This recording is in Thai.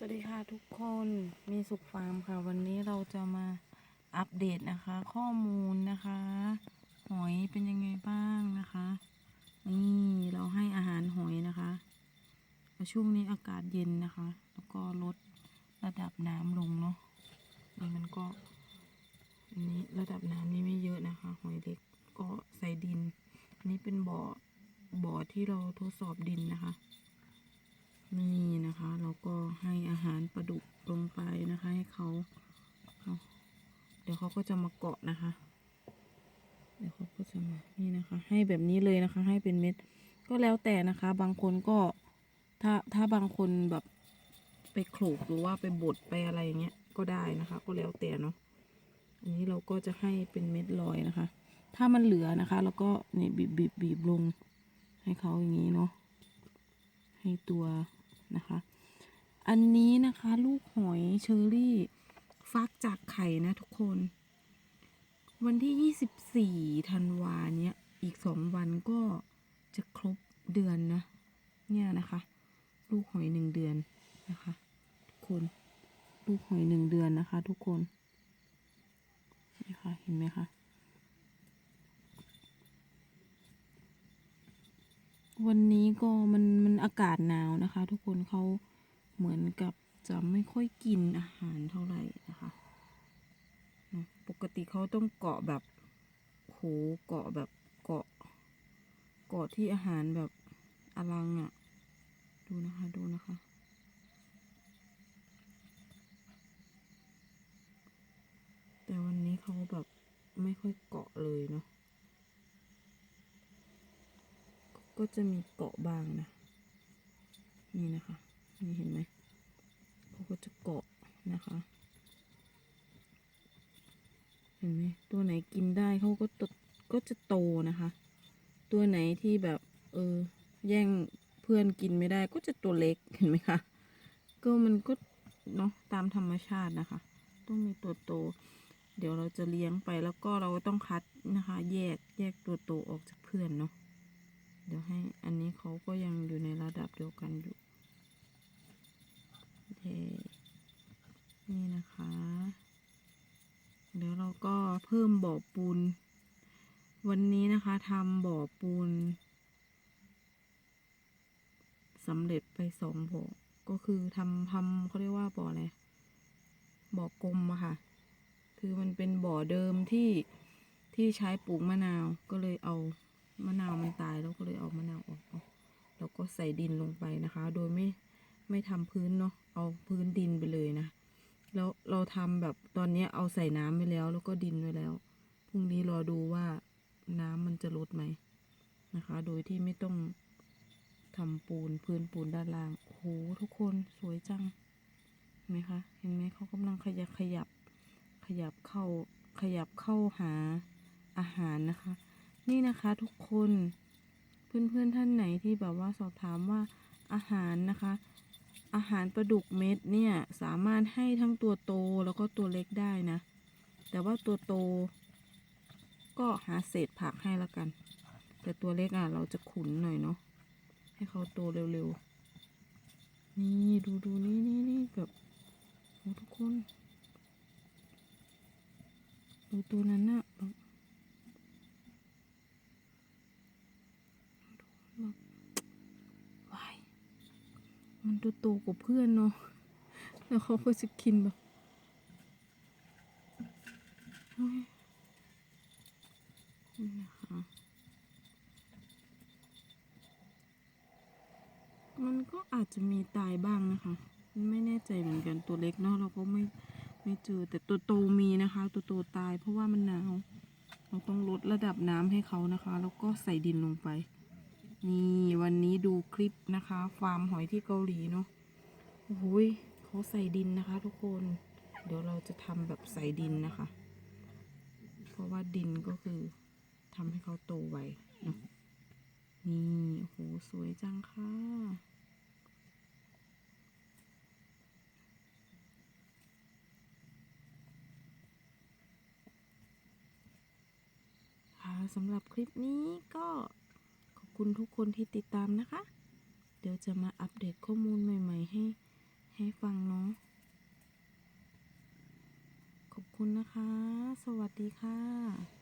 สวัสดีค่ะทุกคนมีสุขฟาร์มค่ะ วันนี้เราจะมาอัปเดตนะคะ ข้อมูลนะคะ หอยเป็นยังไงบ้างนะคะนี่เราให้อาหารหอยนะคะช่วงนี้อากาศเย็นนะคะ แล้วก็ลดระดับน้ำลงเนาะนี่มันก็อันนี้ระดับน้ำนี่ไม่เยอะนะคะ หอยเล็กก็ใส่ดินนนี้เป็นบ่อบ่อที่เราทดสอบดินนะคะ นี่นะคะ เราก็ให้อาหารปลาดุกลงไปนะคะ ให้เขาเอา เขาก็จะมาเกาะนะคะ เดี๋ยวเขาก็จะมา นี่นะคะ ให้แบบนี้เลยนะคะ ให้เป็นเม็ด ก็แล้วแต่นะคะ บางคนก็ ถ้า ถ้าบางคนแบบไปโขลกหรือว่าไปบดไปอะไรอย่างเงี้ย ก็ได้นะคะ ก็แล้วแต่เนาะ อันนี้เราก็จะให้เป็นเม็ดลอยนะคะ ถ้ามันเหลือนะคะ แล้วก็นี่บีบบีบบีบลง ให้เขาอย่างนี้เนาะ ให้ตัวนะคะ อันนี้นะคะ ลูกหอยเชอรี่ฟักจากไข่นะทุกคน วันที่ 24ธันวาเนี้ยอีกสองวันก็จะครบเดือนนะ เนี่ยนะคะ ลูกหอยหนึ่งเดือนนะคะทุกคนลูกหอยหนึ่งเดือนนะคะ ทุกคนนี่ค่ะเห็นไหมคะวันนี้ก็มันมันอากาศหนาวนะคะ ทุกคนเขาเหมือนกับจะไม่ค่อยกินอาหารเท่าไหร่นะคะนะ ปกติเขาต้องเกาะแบบโหเกาะแบบเกาะ เกาะที่อาหารแบบอลังอะ่ะ ดูนะคะ ดูนะคะ แต่วันนี้เขาแบบไม่ค่อยเกาะเลยเนาะ ก็จะมีเกาะบางนะ นี่นะคะ นี่เห็นไหมเขาก็จะเกาะนะคะ เห็นไหมตัวไหนกินได้เขาก็ตก็จะโตนะคะ ตัวไหนที่แบบเออแย่งเพื่อนกินไม่ได้ก็จะตัวเล็กเห็นไหมคะ ก็มันก็เนาะตามธรรมชาตินะคะ ต้องมีตัวโต เดี๋ยวเราจะเลี้ยงไปแล้วก็เราต้องคัดนะคะ แยกแยกตัวโตออกจากเพื่อนเนาะ เดี๋ยวให้อันนี้เขาก็ยังอยู่ในระดับเดียวกันอยู่โอเคนี่นะคะ เดี๋ยว เพิ่มบ่อปูน วันนี้นะคะทำบ่อปูนสำเร็จไปสองบ่อ ก็คือทำทำเขาเรียกว่าบ่ออะไร บ่อกลมอะค่ะ คือมันเป็นบ่อเดิมที่ที่ใช้ปลูกมะนาว ก็เลยเอามะนาวมันตายแล้วก็เลยเอามะนาวออกแล้วก็ใส่ดินลงไปนะคะ โดยไม่ไม่ทำพื้นเนาะ เอาพื้นดินไปเลยนะ แล้วเราทำแบบตอนนี้เอาใส่น้ำไปแล้ว แล้วก็ดินไว้แล้วพรุ่งนี้รอดูว่าน้ำมันจะลดไหมนะคะ โดยที่ไม่ต้องทำปูนพื้นปูนด้านล่างโอ้โหทุกคนสวยจังเห็นไหมคะ เห็นไหมเขากำลังขยับขยับ ขยับเข้าขยับเข้าหาอาหารนะคะ นี่นะคะทุกคนเพื่อนๆท่านไหนที่แบบว่าสอบถามว่าอาหารนะคะ อาหารปลาดุกเม็ดเนี่ยสามารถให้ทั้งตัวโตแล้วก็ตัวเล็กได้นะ แต่ว่าตัวโต ก็หาเศษผักให้ละกัน แต่ตัวเล็กอะเราจะขุนหน่อยเนาะให้เขาโตเร็วๆ นี่ดูดูนี่นี่นี่แบบโอ้ทุกคน ดูตัวนั้นน่ะบบแบบวายมัน ตัวโตกว่าเพื่อนเนาะ แล้วเขาก็จะกินแบบนี่นะคะมันก็อาจจะมีตายบ้างนะคะ ไม่แน่ใจเหมือนกันตัวเล็กเนาะเราก็ไม่ไม่เจอแต่ตัวโตมีนะคะ ตัวโตตายเพราะว่ามันหนาว เราต้องลดระดับน้ำให้เขานะคะ แล้วก็ใส่ดินลงไป นี่วันนี้ดูคลิปนะคะฟาร์มหอยที่เกาหลีเนาะโอ้โหยเขาใส่ดินนะคะ ทุกคน เดี๋ยวเราจะทำแบบใส่ดินนะคะ เพราะว่าดินก็คือทำให้เขาโตไวเนาะนี่โอ้โหสวยจังค่ะสำหรับคลิปนี้ก็ คุณทุกคนที่ติดตามนะคะ เดี๋ยวจะมาอัปเดตข้อมูลใหม่ ๆ ให้ให้ฟังเนาะขอบคุณนะคะ สวัสดีค่ะ